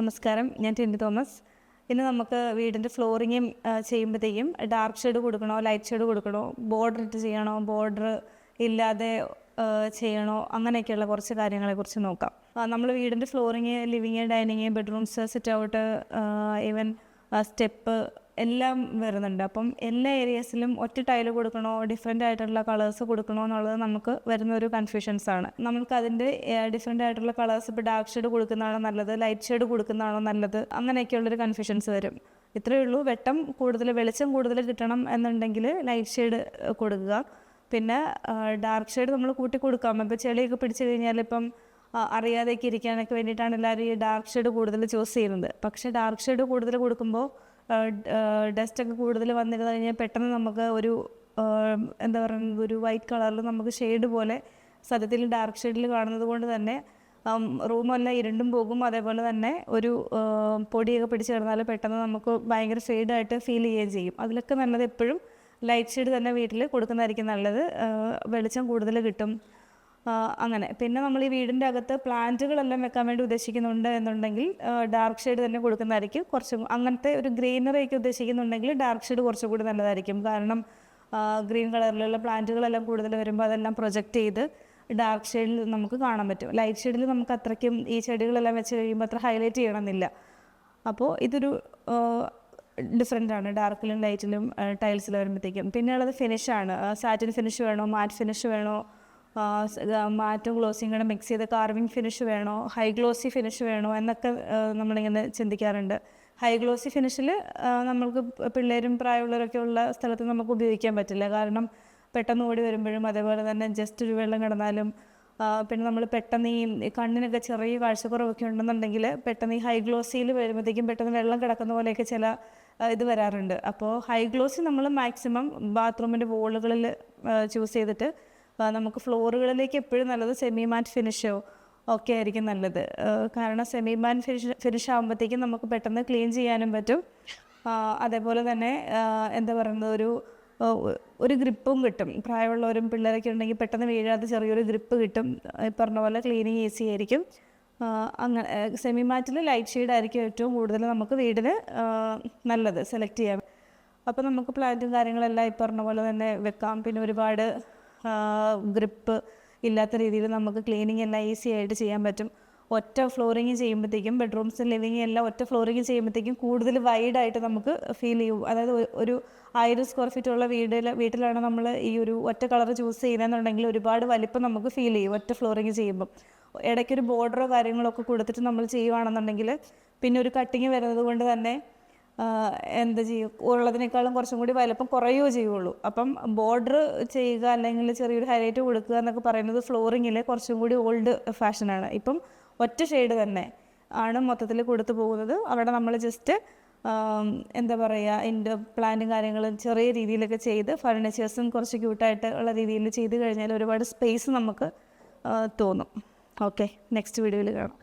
നമസ്കാരം. ഞാൻ ടിൻഡി തോമസ്. ഇന്ന് നമുക്ക് വീടിന്റെ ഫ്ലോറിങ്ങും ചെയ്യുമ്പോഴത്തേക്കും ഡാർക്ക് ഷെയ്ഡ് കൊടുക്കണോ ലൈറ്റ് ഷെയ്ഡ് കൊടുക്കണോ ബോർഡർ ഇട്ട് ചെയ്യണോ ബോർഡർ ഇല്ലാതെ ചെയ്യണോ അങ്ങനെയൊക്കെയുള്ള കുറച്ച് കാര്യങ്ങളെക്കുറിച്ച് നോക്കാം. നമ്മൾ വീടിന്റെ flooring living dining bedrooms sit out even step എല്ലാം വരുന്നുണ്ട്. അപ്പം എല്ലാ ഏരിയസിലും ഒറ്റ ടൈൽ കൊടുക്കണോ ഡിഫറെന്റ് ആയിട്ടുള്ള കളേഴ്സ് കൊടുക്കണോ എന്നുള്ളത് നമുക്ക് വരുന്ന ഒരു കൺഫ്യൂഷൻസ് ആണ്. നമുക്ക് അതിന്റെ ഡിഫറെന്റ് ആയിട്ടുള്ള കളേഴ്സ് ഇപ്പോൾ ഡാർക്ക് ഷെയ്ഡ് കൊടുക്കുന്നതാണോ നല്ലത് ലൈറ്റ് ഷെയ്ഡ് കൊടുക്കുന്നതാണോ നല്ലത് അങ്ങനെയൊക്കെയുള്ളൊരു കൺഫ്യൂഷൻസ് വരും. ഇത്രയേ ഉള്ളൂ. വെട്ടം കൂടുതൽ വെളിച്ചം കൂടുതൽ കിട്ടണം എന്നുണ്ടെങ്കിൽ ലൈറ്റ് ഷെയ്ഡ് കൊടുക്കുക. പിന്നെ ഡാർക്ക് ഷെയ്ഡ് നമ്മൾ കൂട്ടി കൊടുക്കാം. ഇപ്പോൾ ചെളിയൊക്കെ പിടിച്ചു കഴിഞ്ഞാൽ ഇപ്പം അറിയാതെയൊക്കെ ഇരിക്കാനൊക്കെ വേണ്ടിയിട്ടാണ് എല്ലാവരും ഈ ഡാർക്ക് ഷെയ്ഡ് കൂടുതൽ ചൂസ് ചെയ്യുന്നത്. പക്ഷേ ഡാർക്ക് ഷെയ്ഡ് കൂടുതൽ കൊടുക്കുമ്പോൾ ഡസ്റ്റ് ഒക്കെ കൂടുതൽ വന്നിരുന്നു കഴിഞ്ഞാൽ പെട്ടെന്ന് നമുക്ക് ഒരു എന്താ പറയുന്നത് ഒരു വൈറ്റ് കളറിൽ നമുക്ക് ഷെയ്ഡ് പോലെ സത്യത്തിൽ ഡാർക്ക് ഷെയ്ഡിൽ കാണുന്നത് കൊണ്ട് തന്നെ റൂമെല്ലാം ഇരുണ്ടും പോകും. അതേപോലെ തന്നെ ഒരു പൊടിയൊക്കെ പിടിച്ച് കിടന്നാൽ പെട്ടെന്ന് നമുക്ക് ഭയങ്കര ഷെയ്ഡായിട്ട് ഫീൽ ചെയ്യുകയും ചെയ്യും. അതിലൊക്കെ നല്ലത് എപ്പോഴും ലൈറ്റ് ഷെയ്ഡ് തന്നെ വീട്ടിൽ കൊടുക്കുന്നതായിരിക്കും നല്ലത്. വെളിച്ചം കൂടുതൽ കിട്ടും. അങ്ങനെ. പിന്നെ നമ്മൾ ഈ വീടിന്റെ അകത്ത് പ്ലാന്റുകളെല്ലാം വെക്കാൻ വേണ്ടി ഉദ്ദേശിക്കുന്നുണ്ട് എന്നുണ്ടെങ്കിൽ ഡാർക്ക് ഷെയ്ഡ് തന്നെ കൊടുക്കുന്നതായിരിക്കും. കുറച്ചും അങ്ങനത്തെ ഒരു ഗ്രീനറി ഒക്കെ ഉദ്ദേശിക്കുന്നുണ്ടെങ്കിൽ ഡാർക്ക് ഷെയ്ഡ് കുറച്ചും കൂടി നല്ലതായിരിക്കും. കാരണം ഗ്രീൻ കളറിലുള്ള പ്ലാന്റുകളെല്ലാം കൂടുതൽ വരുമ്പോൾ അതെല്ലാം പ്രൊജക്റ്റ് ചെയ്ത് ഡാർക്ക് ഷെയ്ഡിൽ നമുക്ക് കാണാൻ പറ്റും. ലൈറ്റ് ഷെയ്ഡിൽ നമുക്ക് അത്രയ്ക്കും ഈ ചെടികളെല്ലാം വെച്ച് കഴിയുമ്പോൾ അത്ര ഹൈലൈറ്റ് ചെയ്യണമെന്നില്ല. അപ്പോൾ ഇതൊരു ഡിഫറെന്റ് ആണ്. ഡാർക്കിലും ലൈറ്റിലും ടൈൽസിൽ വരുമ്പോഴത്തേക്കും. പിന്നെയുള്ളത് ഫിനിഷാണ് സാറ്റിൻ ഫിനിഷ് വേണോ? മാറ്റ് ഫിനിഷ് വേണോ? മാറ്റും ഗ്ലോസിയും കൂടെ മിക്സ് ചെയ്ത് കാർവിങ് ഫിനിഷ് വേണോ? ഹൈ ഗ്ലോസി ഫിനിഷ് വേണോ? എന്നൊക്കെ നമ്മളിങ്ങനെ ചിന്തിക്കാറുണ്ട്. ഹൈ ഗ്ലോസി ഫിനിഷിൽ നമ്മൾക്ക് പിള്ളേരും പ്രായമുള്ളവരൊക്കെ ഉള്ള സ്ഥലത്ത് നമുക്ക് ഉപയോഗിക്കാൻ പറ്റില്ല. കാരണം പെട്ടെന്ന് ഓടി വരുമ്പോഴും അതേപോലെ തന്നെ ജസ്റ്റ് ഒരു വെള്ളം കിടന്നാലും പിന്നെ നമ്മൾ പെട്ടെന്ന് ഈ കണ്ണിനൊക്കെ ചെറിയ കാഴ്ചക്കുറവൊക്കെ ഉണ്ടെന്നുണ്ടെങ്കിൽ പെട്ടെന്ന് ഈ ഹൈ ഗ്ലോസിയിൽ വരുമ്പോഴത്തേക്കും പെട്ടെന്ന് വെള്ളം കിടക്കുന്ന പോലെയൊക്കെ ചില ഇത് വരാറുണ്ട്. അപ്പോൾ ഹൈ ഗ്ലോസി നമ്മൾ മാക്സിമം ബാത്റൂമിന്റെ വോളുകളിൽ ചൂസ് ചെയ്തിട്ട് നമുക്ക് ഫ്ലോറുകളിലേക്ക് എപ്പോഴും നല്ലത് സെമി മാറ്റ് ഫിനിഷോ ഒക്കെ ആയിരിക്കും നല്ലത്. കാരണം സെമി മാറ്റ് ഫിനിഷ് ഫിനിഷ് ആകുമ്പോഴത്തേക്കും നമുക്ക് പെട്ടെന്ന് ക്ലീൻ ചെയ്യാനും പറ്റും. അതേപോലെ തന്നെ എന്താ പറയുന്നത് ഒരു ഒരു ഗ്രിപ്പും കിട്ടും. പ്രായമുള്ളവരും പിള്ളേരൊക്കെ ഉണ്ടെങ്കിൽ പെട്ടെന്ന് വീഴാതെ ചെറിയൊരു ഗ്രിപ്പ് കിട്ടും. ഈ പറഞ്ഞ പോലെ ക്ലീനിങ് ഈസി ആയിരിക്കും. അങ്ങനെ സെമി മാറ്റിൽ ലൈറ്റ് ഷെയ്ഡ് ആയിരിക്കും ഏറ്റവും കൂടുതൽ നമുക്ക് വീടിന് നല്ലത് സെലക്ട് ചെയ്യാൻ. അപ്പോൾ നമുക്ക് പ്ലാന്റും കാര്യങ്ങളെല്ലാം ഈ പറഞ്ഞ പോലെ തന്നെ വെക്കാം. പിന്നെ ഒരുപാട് ഗ്രിപ്പ് ഇല്ലാത്ത രീതിയിൽ നമുക്ക് ക്ലീനിങ് എല്ലാം ഈസി ആയിട്ട് ചെയ്യാൻ പറ്റും. ഒറ്റ ഫ്ലോറിങ് ചെയ്യുമ്പോഴത്തേക്കും ബെഡ്റൂംസ് ലിവിങ് എല്ലാം ഒറ്റ ഫ്ലോറിങ് ചെയ്യുമ്പോഴത്തേക്കും കൂടുതൽ വൈഡായിട്ട് നമുക്ക് ഫീൽ ചെയ്യും. അതായത് ഒരു ആയിരം സ്ക്വയർ ഫീറ്റ് ഉള്ള വീടിൽ വീട്ടിലാണ് നമ്മൾ ഈ ഒരു ഒറ്റ കളർ ചൂസ് ചെയ്യുന്നതെന്നുണ്ടെങ്കിൽ ഒരുപാട് വലിപ്പം നമുക്ക് ഫീൽ ചെയ്യും ഒറ്റ ഫ്ലോറിങ് ചെയ്യുമ്പം. ഇടയ്ക്കൊരു ബോർഡറോ കാര്യങ്ങളോ ഒക്കെ കൊടുത്തിട്ട് നമ്മൾ ചെയ്യുവാണെന്നുണ്ടെങ്കിൽ പിന്നെ ഒരു കട്ടിങ് വരുന്നത് കൊണ്ട് തന്നെ എന്ത് ചെയ്യും? ഉള്ളതിനേക്കാളും കുറച്ചും കൂടി വലുപ്പം കുറയുകയോ ചെയ്യുള്ളൂ. അപ്പം ബോർഡർ ചെയ്യുക അല്ലെങ്കിൽ ചെറിയൊരു ഹൈലൈറ്റ് കൊടുക്കുക എന്നൊക്കെ പറയുന്നത് ഫ്ലോറിങ്ങിൽ കുറച്ചും കൂടി ഓൾഡ് ഫാഷനാണ് ഇപ്പം ഒറ്റ ഷെയ്ഡ് തന്നെ ആണ് മൊത്തത്തിൽ കൊടുത്തു പോകുന്നത്. അവിടെ നമ്മൾ ജസ്റ്റ് എന്താ പറയുക എന്റെ പ്ലാന്റും കാര്യങ്ങളും ചെറിയ രീതിയിലൊക്കെ ചെയ്ത് ഫർണിച്ചേഴ്സും കുറച്ച് ക്യൂട്ടായിട്ട് ഉള്ള രീതിയിൽ ചെയ്ത് കഴിഞ്ഞാൽ ഒരുപാട് സ്പേസ് നമുക്ക് തോന്നും. ഓക്കെ നെക്സ്റ്റ് വീഡിയോയിൽ കാണാം.